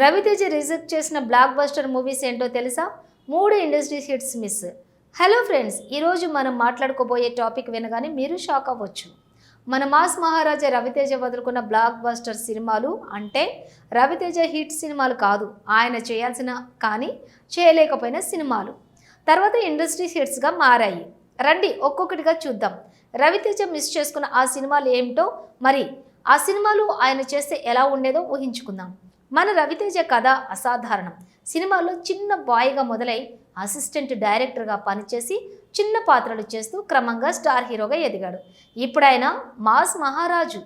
Raviteja reject చేసిన block buster movies ఏంటో తెలుసా? మూడు industry hits miss. Hello friends ఈరోజు మనం మాట్లాడుకోబోయే టాపిక్ వినగానే మీరు షాక్ అవ్వచ్చు. మన మాస్ మహారాజా రవితేజ వదులుకున్న బ్లాక్ బస్టర్ సినిమాలు అంటే రవితేజ హిట్ సినిమాలు కాదు ఆయన చేయాల్సిన కానీ చేయలేకపోయిన సినిమాలు. తర్వాత ఇండస్ట్రీ హిట్స్గా మారాయి. రండి ఒక్కొక్కటిగా చూద్దాం. రవితేజ మిస్ చేసుకున్న ఆ సినిమాలు ఏమిటో మరి ఆ సినిమాలు ఆయన చేస్తే ఎలా ఉండేదో ఊహించుకుందాం. మన రవితేజ కథ అసాధారణం. సినిమాలో చిన్న బాయ్గా మొదలై అసిస్టెంట్ డైరెక్టర్గా పనిచేసి చిన్న పాత్రలు చేస్తూ క్రమంగా స్టార్ హీరోగా ఎదిగాడు. ఇప్పుడు ఆయన మాస్ మహారాజు.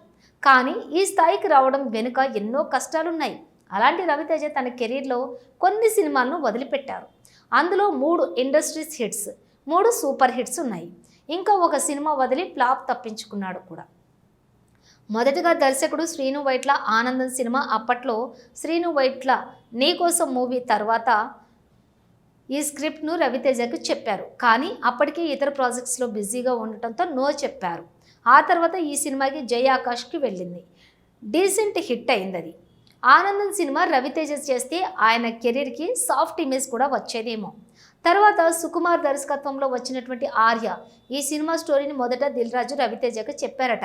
కానీ ఈ స్థాయికి రావడం వెనుక ఎన్నో కష్టాలున్నాయి. అలాంటి రవితేజ తన కెరీర్లో కొన్ని సినిమాలను వదిలిపెట్టారు. అందులో మూడు ఇండస్ట్రీస్ హిట్స్ మూడు సూపర్ హిట్స్ ఉన్నాయి. ఇంకా ఒక సినిమా వదిలి ఫ్లాప్ తప్పించుకున్నాడు కూడా. మొదటగా దర్శకుడు శ్రీను వైట్ల ఆనందం సినిమా అప్పట్లో శ్రీను వైట్ల నీకోసం మూవీ తర్వాత ఈ స్క్రిప్ట్ను రవితేజకు చెప్పారు. కానీ అప్పటికే ఇతర ప్రాజెక్ట్స్లో బిజీగా ఉండటంతో నో చెప్పారు. ఆ తర్వాత ఈ సినిమాకి జై ఆకాష్కి వెళ్ళింది. డీసెంట్ హిట్ అయింది అది ఆనందం సినిమా రవితేజ చేస్తే ఆయన కెరీర్కి సాఫ్ట్ ఇమేజ్ కూడా వచ్చేదేమో. తర్వాత సుకుమార్ దర్శకత్వంలో వచ్చినటువంటి ఆర్య ఈ సినిమా స్టోరీని మొదట దిల్ రాజు రవితేజకు చెప్పారట.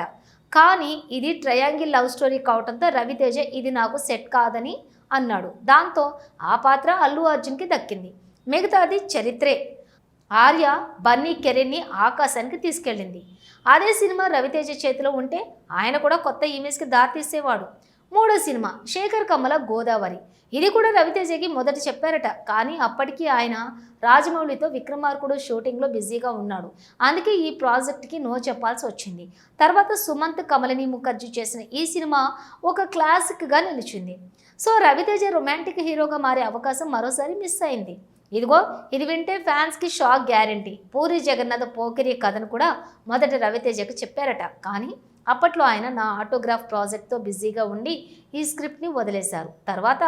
కానీ ఇది ట్రయాంగిల్ లవ్ స్టోరీ కావడంతో రవితేజ ఇది నాకు సెట్ కాదని అన్నాడు. దాంతో ఆ పాత్ర అల్లు అర్జున్కి దక్కింది. మిగతాది చరిత్రే. ఆర్య బన్నీ కెరీర్ని ఆకాశానికి తీసుకెళ్ళింది. అదే సినిమా రవితేజ చేతిలో ఉంటే ఆయన కూడా కొత్త ఇమేజ్కి దారితీసేవాడు మూడో సినిమా శేఖర్ కమల గోదావరి. ఇది కూడా రవితేజకి మొదట చెప్పారట. కానీ అప్పటికి ఆయన రాజమౌళితో విక్రమార్కుడు షూటింగ్లో బిజీగా ఉన్నాడు. అందుకే ఈ ప్రాజెక్ట్కి నో చెప్పాల్సి వచ్చింది. తర్వాత సుమంత్ కమలిని ముఖర్జీ చేసిన ఈ సినిమా ఒక క్లాసిక్గా నిలిచింది. సో రవితేజ రొమాంటిక్ హీరోగా మారే అవకాశం మరోసారి మిస్ అయింది. ఇదిగో ఇది వింటే ఫ్యాన్స్కి షాక్ గ్యారంటీ. పూరి జగన్నాథ్ పోకిరి కథను కూడా మొదట రవితేజకు చెప్పారట. కానీ అప్పట్లో ఆయన నా ఆటోగ్రాఫ్ ప్రాజెక్ట్తో బిజీగా ఉండి ఈ స్క్రిప్ట్ని వదిలేశారు. తర్వాత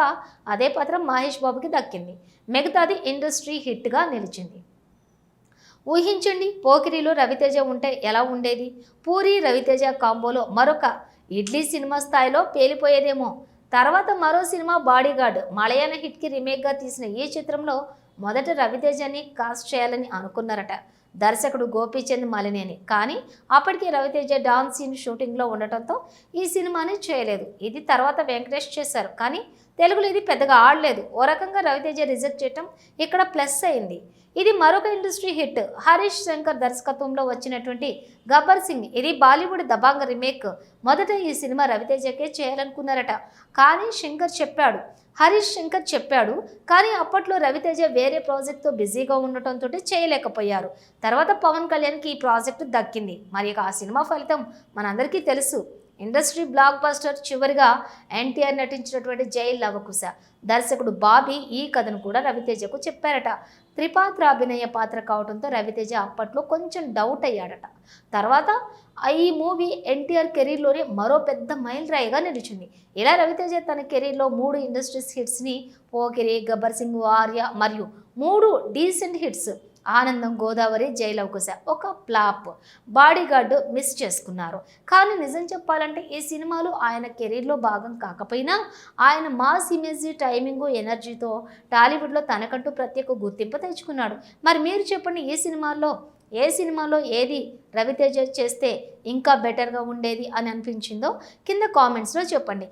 అదే పత్రం మహేష్ బాబుకి దక్కింది. మిగతాది ఇండస్ట్రీ హిట్గా నిలిచింది. ఊహించండి పోకిరిలో రవితేజ ఉంటే ఎలా ఉండేది? పూరి రవితేజ కాంబోలో మరొక ఇడ్లీ సినిమా స్థాయిలో పేలిపోయేదేమో. తర్వాత మరో సినిమా బాడీగార్డ్ మలయాళ హిట్కి రీమేక్గా తీసిన ఈ చిత్రంలో మొదట రవితేజని కాస్ట్ చేయాలని అనుకున్నారట. దర్శకుడు గోపీచంద్ మలినేని. కానీ అప్పటికి రవితేజ డాన్స్ సీన్ షూటింగ్లో ఉండటంతో ఈ సినిమాని చేయలేదు. ఇది తర్వాత వెంకటేష్ చేశారు. కానీ తెలుగులో ఇది పెద్దగా ఆడలేదు. ఓ రకంగా రవితేజ రిజెక్ట్ చేయటం ఇక్కడ ప్లస్ అయింది. ఇది మరొక ఇండస్ట్రీ హిట్. హరీష్ శంకర్ దర్శకత్వంలో వచ్చినటువంటి గబ్బర్ సింగ్. ఇది బాలీవుడ్ దబాంగ రీమేక్. మొదట ఈ సినిమా రవితేజకే చేయాలనుకున్నారట. కానీ శంకర్ చెప్పాడు. హరీష్ శంకర్ చెప్పాడు. కానీ అప్పట్లో రవితేజ వేరే ప్రాజెక్ట్తో బిజీగా ఉండటంతో చేయలేకపోయారు. తర్వాత పవన్ కళ్యాణ్కి ఈ ప్రాజెక్టు దక్కింది. మరి ఆ సినిమా ఫలితం మనందరికీ తెలుసు. ఇండస్ట్రీ బ్లాక్ బస్టర్ చివరిగా ఎన్టీఆర్ నటించినటువంటి జై లవకుశ. దర్శకుడు బాబీ ఈ కథను కూడా రవితేజకు చెప్పారట. త్రిపాత్ర అభినయ పాత్ర కావడంతో రవితేజ అప్పట్లో కొంచెం డౌట్ అయ్యాడట. తర్వాత ఈ మూవీ ఎన్టీఆర్ కెరీర్లోనే మరో పెద్ద మైల్ రాయిగా నిలిచింది. ఇలా రవితేజ తన కెరీర్లో మూడు ఇండస్ట్రీస్ హిట్స్ని పోకిరి గబ్బర్ సింగ్ ఆర్య మరియు మూడు డీసెంట్ హిట్స్ ఆనందం గోదావరి జైలవకుశ ఒక ఫ్లాప్. బాడీగార్డు మిస్ చేసుకున్నారు. కానీ నిజం చెప్పాలంటే ఈ సినిమాలు ఆయన కెరీర్లో భాగం కాకపోయినా ఆయన మాస్ ఇమేజ్ టైమింగ్ ఎనర్జీతో టాలీవుడ్లో తనకంటూ ప్రత్యేక గుర్తింపు తెచ్చుకున్నాడు. మరి మీరు చెప్పండి ఈ సినిమాల్లో ఏ సినిమాలో ఏది రవితేజ చేస్తే ఇంకా బెటర్గా ఉండేది అని అనిపించిందో కింద కామెంట్స్లో చెప్పండి.